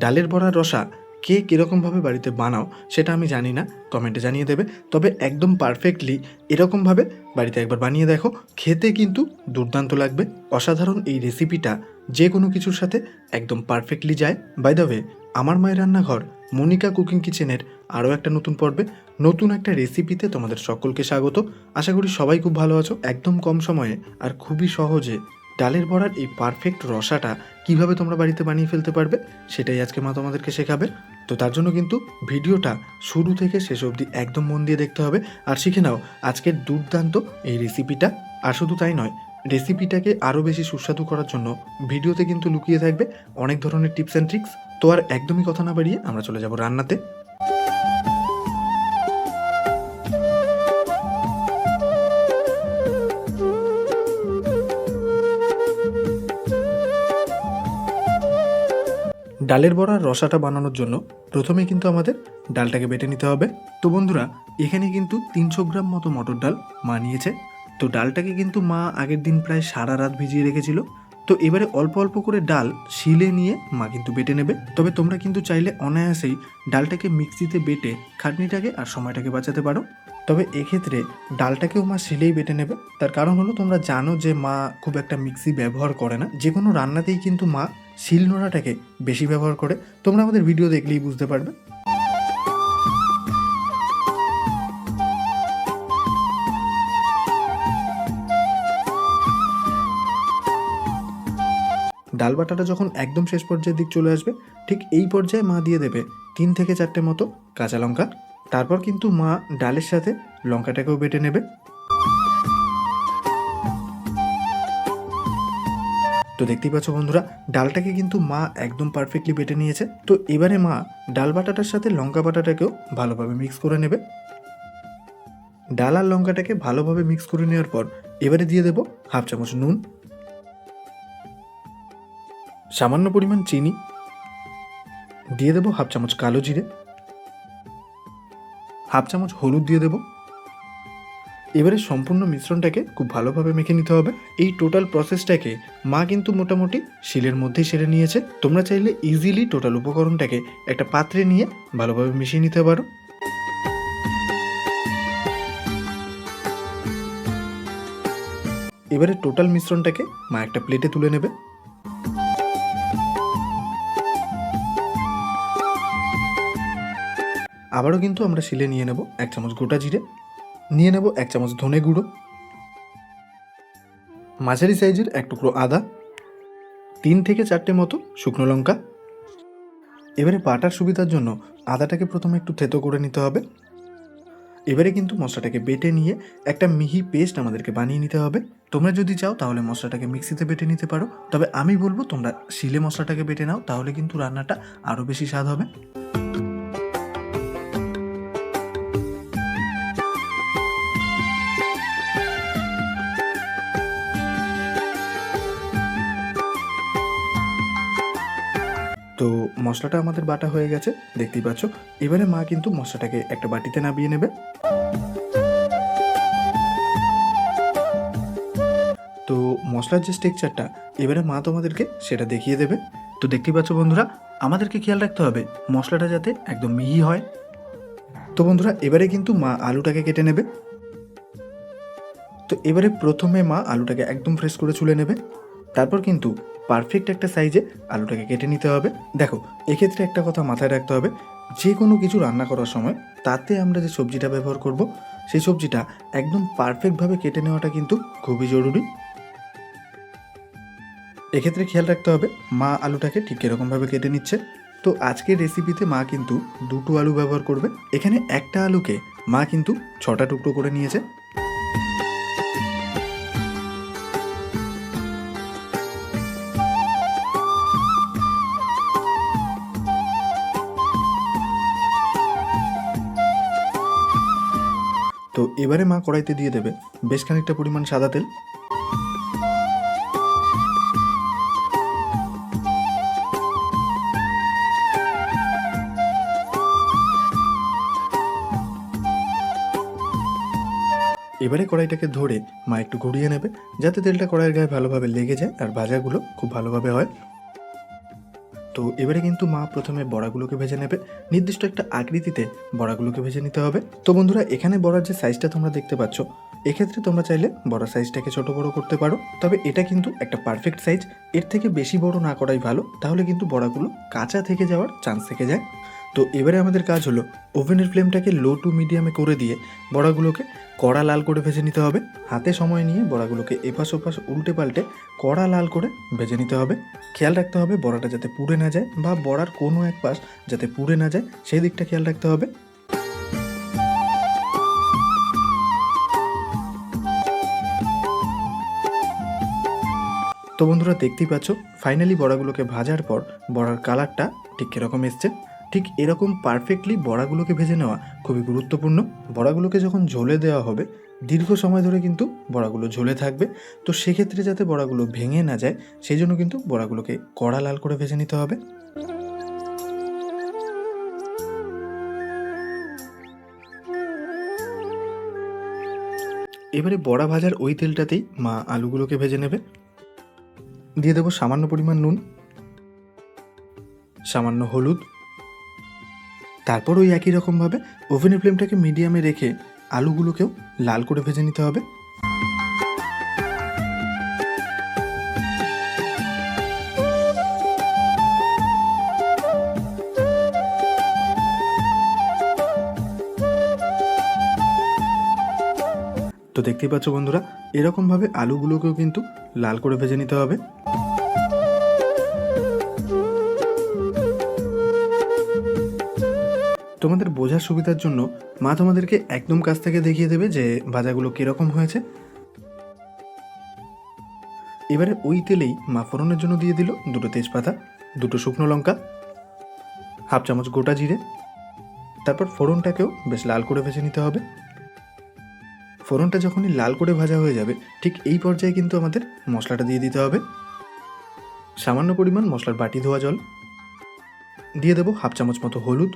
ডালের বড়ার রসা কে কীরকমভাবে বাড়িতে বানাও সেটা আমি জানি না, কমেন্টে জানিয়ে দেবে। তবে একদম পারফেক্টলি এরকমভাবে বাড়িতে একবার বানিয়ে দেখো। খেতে কিন্তু দুর্দান্ত লাগবে। অসাধারণ এই রেসিপিটা যে কোনো কিছুর সাথে একদম পারফেক্টলি যায়। বাই দ্য ওয়ে আমার মায়ের রান্নাঘর মনিকা কুকিং কিচেনের আরও একটা নতুন পর্বে, নতুন একটা রেসিপিতে তোমাদের সকলকে স্বাগত। আশা করি সবাই খুব ভালো আছো। একদম কম সময়ে আর খুবই সহজে ডালের বড়ার এই পারফেক্ট রসাটা কীভাবে তোমরা বাড়িতে বানিয়ে ফেলতে পারবে, সেটাই আজকে মা তোমাদেরকে শেখাবে। তো তার জন্য কিন্তু ভিডিওটা শুরু থেকে শেষ অবধি একদম মন দিয়ে দেখতে হবে। আর শিখে নাও আজকের দুর্দান্ত এই রেসিপিটা আর শুধু তাই নয় রেসিপিটাকে আরও বেশি সুস্বাদু করার জন্য ভিডিওতে কিন্তু লুকিয়ে থাকবে অনেক ধরনের টিপস অ্যান্ড ট্রিক্স তো আর একদমই কথা না বাড়িয়ে আমরা চলে যাব রান্নাতে। ডালের বড়ার রসাটা বানানোর জন্য প্রথমে কিন্তু আমাদের ডালটাকে বেটে নিতে হবে। তো বন্ধুরা, এখানে কিন্তু তিনশো গ্রাম মতো মটর ডাল মা নিয়েছে। তো ডালটাকে কিন্তু মা আগের দিন প্রায় সারা রাত ভিজিয়ে রেখেছিল। তো এবারে অল্প অল্প করে ডাল শিলে নিয়ে মা কিন্তু বেটে নেবে। তবে তোমরা কিন্তু চাইলে অনায়াসেই ডালটাকে মিক্সিতে বেটে খাটনিটাকে আর সময়টাকে বাঁচাতে পারো। তবে এক্ষেত্রে ডালটাকেও মা শিলেই বেটে নেবে। তার কারণ হলো তোমরা জানো যে মা খুব একটা মিক্সি ব্যবহার করে না। যে কোনো রান্নাতেই কিন্তু মা শিল নোড়াটাকে বেশি ব্যবহার করে। তোমরা আমাদের ভিডিও দেখলেই বুঝতে পারবে। ডাল বাটাটা যখন একদম শেষ পর্যায়ের দিক চলে আসবে, ঠিক এই পর্যায়ে মা দিয়ে দেবে তিন থেকে চারটে মতো কাঁচা লঙ্কা। তারপর কিন্তু মা ডালের সাথে লঙ্কাটাকেও বেটে নেবে। তো দেখতেই পাচ্ছ বন্ধুরা, ডালটাকে কিন্তু মা একদম পারফেক্টলি বেটে নিয়েছে। তো এবারে মা ডাল বাটাটার সাথে লঙ্কা বাটাটাকেও ভালোভাবে মিক্স করে নেবে। ডাল আর লঙ্কাটাকে ভালোভাবে মিক্স করে নেওয়ার পর এবারে দিয়ে দেবো হাফ চামচ নুন, সামান্য পরিমাণ চিনি, দিয়ে দেবো হাফ চামচ কালো জিরে হাফ চামচ হলুদ দিয়ে দেবো। এবারে সম্পূর্ণ মিশ্রণটাকে খুব ভালোভাবে মেখে নিতে হবে। এই টোটাল প্রসেসটাকে মা কিন্তু মোটামুটি শিলের মধ্যেই সেরে নিয়েছে। তোমরা চাইলে ইজিলি টোটাল উপকরণটাকে একটা পাত্রে নিয়ে ভালোভাবে মিশিয়ে নিতে পারো। এবারে টোটাল মিশ্রণটাকে মা একটা প্লেটে তুলে নেবে। আবারও কিন্তু আমরা শিলে নিয়ে নেব এক চামচ গোটা জিরে, নিয়ে নেব এক চামচ ধনে গুঁড়ো, মাঝারি সাইজের এক টুকরো আদা, তিন থেকে চারটে মতো শুকনো লঙ্কা। এবারে বাটার সুবিধার জন্য আদাটাকে প্রথমে একটু থেতো করে নিতে হবে। এবারে কিন্তু মশলাটাকে বেটে নিয়ে একটা মিহি পেস্ট আমাদেরকে বানিয়ে নিতে হবে। তোমরা যদি চাও তাহলে মশলাটাকে মিক্সিতে বেটে নিতে পারো। তবে আমি বলব তোমরা শিলে মশলাটাকে বেটে নাও, তাহলে কিন্তু রান্নাটা আরও বেশি স্বাদ হবে। তো মশলাটা আমাদের বাটা হয়ে গেছে, দেখতেই পাচ্ছ। এবারে মা কিন্তু মশলাটাকে একটা বাটিতে নামিয়ে নেবে। তো মশলার যে স্ট্রাকচারটা এবারে মা তোমাদেরকে সেটা দেখিয়ে দেবে। তো দেখতেই পাচ্ছ বন্ধুরা, আমাদেরকে খেয়াল রাখতে হবে, মশলাটা যাতে একদম মিহি হয়। তো বন্ধুরা, এবারে কিন্তু মা আলুটাকে কেটে নেবে। তো এবারে প্রথমে মা আলুটাকে একদম ফ্রেশ করে চুলে নেবে। তারপর কিন্তু পারফেক্ট একটা সাইজে আলুটাকে কেটে নিতে হবে। দেখো, এক্ষেত্রে একটা কথা মাথায় রাখতে হবে, যে কোনো কিছু রান্না করার সময় তাতে আমরা যে সবজিটা ব্যবহার করব, সেই সবজিটা একদম পারফেক্টভাবে কেটে নেওয়াটা কিন্তু খুবই জরুরি। এক্ষেত্রে খেয়াল রাখতে হবে, মা আলুটাকে ঠিক এরকমভাবে কেটে নিচ্ছে। তো আজকের রেসিপিতে মা কিন্তু দুটো আলু ব্যবহার করবে। এখানে একটা আলুকে মা কিন্তু ছটা টুকরো করে নিয়েছে। এবারে মা কড়াইতে দিয়ে দেবে বেশ খানিকটা পরিমাণ সাদা তেল। এবারে কড়াইটাকে ধরে মা একটু ঘুরিয়ে নেবে, যাতে তেলটা কড়াইয়ের গায়ে ভালোভাবে লেগে যায় আর ভাজাগুলো খুব ভালোভাবে হয়। তো এবারে কিন্তু মা প্রথমে বড়াগুলোকে ভেজে নেবে। নির্দিষ্ট একটা আকৃতিতে বড়াগুলোকে ভেজে নিতে হবে। তো বন্ধুরা, এখানে বড়ার যে সাইজটা তোমরা দেখতে পাচ্ছ, এক্ষেত্রে তোমরা চাইলে বড় সাইজটাকে ছোট বড় করতে পারো। তবে এটা কিন্তু একটা পারফেক্ট সাইজ এর থেকে বেশি বড় না করাই ভালো। তাহলে কিন্তু বড়াগুলো কাঁচা থেকে যাওয়ার চান্স থেকে যায়। তো এবারে আমাদের কাজ হলো ওভেনের ফ্লেমটাকে লো টু মিডিয়ামে করে দিয়ে বড়াগুলোকে কড়া লাল করে ভেজে নিতে হবে। হাতে সময় নিয়ে বড়াগুলোকে এপাশ ওপাশ উল্টে পাল্টে কড়া লাল করে ভেজে নিতে হবে। খেয়াল রাখতে হবে বড়াটা যাতে পুড়ে না যায় বা বড়ার কোনো এক পাশ যাতে পুড়ে না যায়, সেই দিকটা খেয়াল রাখতে হবে। তো বন্ধুরা দেখতেই পাচ্ছ ফাইনালি বড়াগুলোকে ভাজার পর বড়ার কালারটা ঠিক কীরকম এসছে। ঠিক এরকম পারফেক্টলি বড়াগুলোকে ভেজে নেওয়া খুবই গুরুত্বপূর্ণ। বড়াগুলোকে যখন ঝোলে দেওয়া হবে, দীর্ঘ সময় ধরে কিন্তু বড়াগুলো ঝোলে থাকবে। তো সেক্ষেত্রে যাতে বড়াগুলো ভেঙে না যায়, সেই জন্য কিন্তু বড়াগুলোকে কড়া লাল করে ভেজে নিতে হবে। এবারে বড়া ভাজার ওই তেলটাতেই মা আলুগুলোকে ভেজে নেবে। দিয়ে দেবো সামান্য পরিমাণ নুন, সামান্য হলুদ তারপর ওই একই রকমভাবে ওভেনের ফ্লেমটাকে মিডিয়ামে রেখে আলুগুলোকেও লাল করে ভেজে নিতে হবে। তো দেখতেই পাচ্ছ বন্ধুরা, এরকমভাবে আলুগুলোকেও কিন্তু লাল করে ভেজে নিতে হবে। তোমাদের বোঝার সুবিধার জন্য মা তোমাদেরকে একদম কাছ থেকে দেখিয়ে দেবে যে ভাজাগুলো কীরকম হয়েছে। এবারে ওই তেলেই মা ফোড়নের জন্য দিয়ে দিল দুটো তেজপাতা, দুটো শুকনো লঙ্কা, হাফ চামচ গোটা জিরে। তারপর ফোড়নটাকেও বেশ লাল করে ভেজে নিতে হবে। ফোড়নটা যখনই লাল করে ভাজা হয়ে যাবে, ঠিক এই পর্যায়ে কিন্তু আমাদের মশলাটা দিয়ে দিতে হবে। সামান্য পরিমাণ মশলার বাটি ধোয়া জল। দিয়ে দেবো হাফ চামচ মতো হলুদ।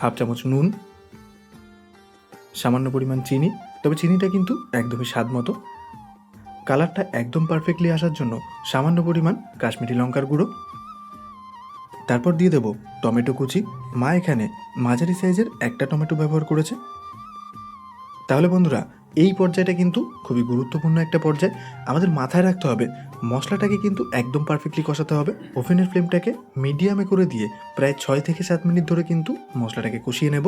হাফ চামচ নুন, সামান্য পরিমাণ চিনি, তবে চিনিটা কিন্তু একদমই স্বাদ মতো। কালারটা একদম পারফেক্টলি আসার জন্য সামান্য পরিমাণ কাশ্মীরি লঙ্কার গুঁড়ো। তারপর দিয়ে দেব টমেটো কুচি। মা এখানে মাঝারি সাইজের একটা টমেটো ব্যবহার করেছে। তাহলে বন্ধুরা এই পর্যায়টা কিন্তু খুবই গুরুত্বপূর্ণ একটা পর্যায়। আমাদের মাথায় রাখতে হবে, মশলাটাকে কিন্তু একদম পারফেক্টলি কষাতে হবে। ওভেনের ফ্লেমটাকে মিডিয়ামে করে দিয়ে প্রায় ছয় থেকে সাত মিনিট ধরে কিন্তু মশলাটাকে কষিয়ে নেব।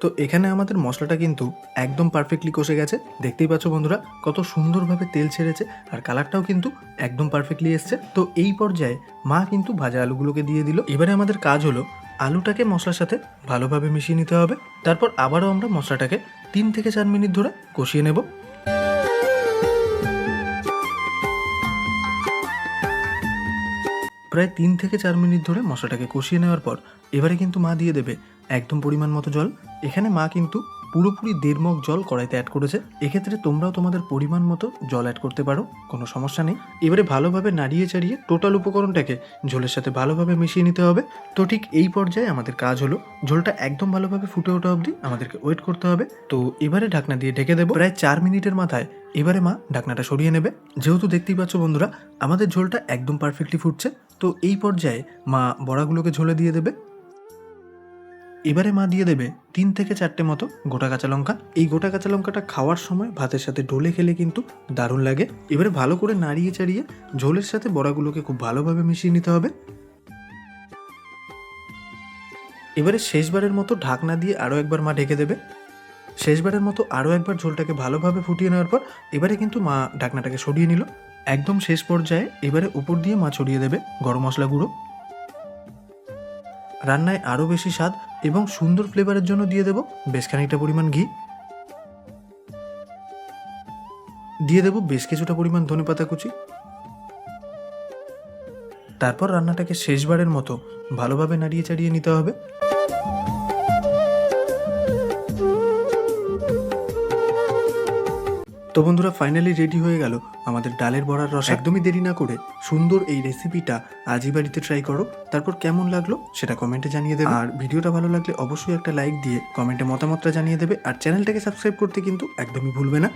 তো এখানে আমাদের মশলাটা কিন্তু একদম পারফেক্টলি কষে গেছে। দেখতেই পাচ্ছ বন্ধুরা, কত সুন্দরভাবে তেল ছেড়েছে আর কালারটাও কিন্তু একদম পারফেক্টলি এসছে। তো এই পর্যায়ে মা কিন্তু ভাজা আলুগুলোকে দিয়ে দিল। এবারে আমাদের কাজ হলো আলুটাকে মশলার সাথে ভালোভাবে মিশিয়ে নিতে হবে। তারপর আবারও আমরা মশলাটাকে তিন থেকে চার মিনিট ধরে কষিয়ে নেব। প্রায় তিন থেকে চার মিনিট ধরে মশলাটাকে কষিয়ে নেওয়ার পর এবারে কিন্তু মা দিয়ে দেবে একদম পরিমাণ মতো জল। এখানে মা কিন্তু পুরোপুরি দেড় মগ জল কড়াইতে অ্যাড করেছে। এক্ষেত্রে তোমরাও তোমাদের পরিমাণ মতো জল অ্যাড করতে পারো, কোনো সমস্যা নেই। এবারে ভালোভাবে নাড়িয়ে চাড়িয়ে টোটাল উপকরণটাকে ঝোলের সাথে ভালোভাবে মিশিয়ে নিতে হবে। তো ঠিক এই পর্যায়ে আমাদের কাজ হলো, ঝোলটা একদম ভালোভাবে ফুটে ওঠা অবধি আমাদেরকে ওয়েট করতে হবে। তো এবারে ঢাকনা দিয়ে ঢেকে দেবো। প্রায় চার মিনিটের মাথায় এবারে মা ঢাকনাটা সরিয়ে নেবে। যেহেতু দেখতেই পাচ্ছ বন্ধুরা, আমাদের ঝোলটা একদম পারফেক্টলি ফুটছে। তো এই পর্যায়ে মা বড়াগুলোকে ঝোলে দিয়ে দেবে। এবারে মা দিয়ে দেবে তিন থেকে চারটে মতো গোটা কাঁচা লঙ্কা। এই গোটা কাঁচা লঙ্কাটা খাওয়ার সময় ভাতের সাথে ঢোলে খেলে কিন্তু দারুণ লাগে। এবারে ভালো করে নাড়িয়ে চাড়িয়ে ঝোলের সাথে বড়াগুলোকে খুব ভালোভাবে মিশিয়ে নিতে হবে। এবারে শেষবারের মতো ঢাকনা দিয়ে আরও একবার মা ঢেকে দেবে। শেষবারের মতো আরও একবার ঝোলটাকে ভালোভাবে ফুটিয়ে নেওয়ার পর এবারে কিন্তু মা ঢাকনাটাকে সরিয়ে নিল। একদম শেষ পর্যায়ে এবারে উপর দিয়ে মা ছড়িয়ে দেবে গরম মশলা গুঁড়ো। রান্নায় আরও বেশি স্বাদ এবং সুন্দর ফ্লেভারের জন্য দিয়ে দেবো বেশ খানিকটা পরিমাণ ঘি। দিয়ে দেবো বেশ কিছুটা পরিমাণ ধনে পাতা কুচি। তারপর রান্নাটাকে শেষবারের মতো ভালোভাবে নাড়িয়ে চাড়িয়ে নিতে হবে। তো বন্ধুরা ফাইনালি রেডি হয়ে গেল আমাদের ডালের বড়ার রস। একদমই দেরি না করে সুন্দর এই রেসিপিটা আজই বাড়িতে ট্রাই করো। তারপর কেমন লাগল সেটা কমেন্টে জানিয়ে দেবে। আর ভিডিওটা ভালো লাগলে অবশ্যই একটা লাইক দিয়ে কমেন্টে মতামতটা জানিয়ে দেবে। আর চ্যানেলটাকে সাবস্ক্রাইব করতে কিন্তু একদমই ভুলবে না।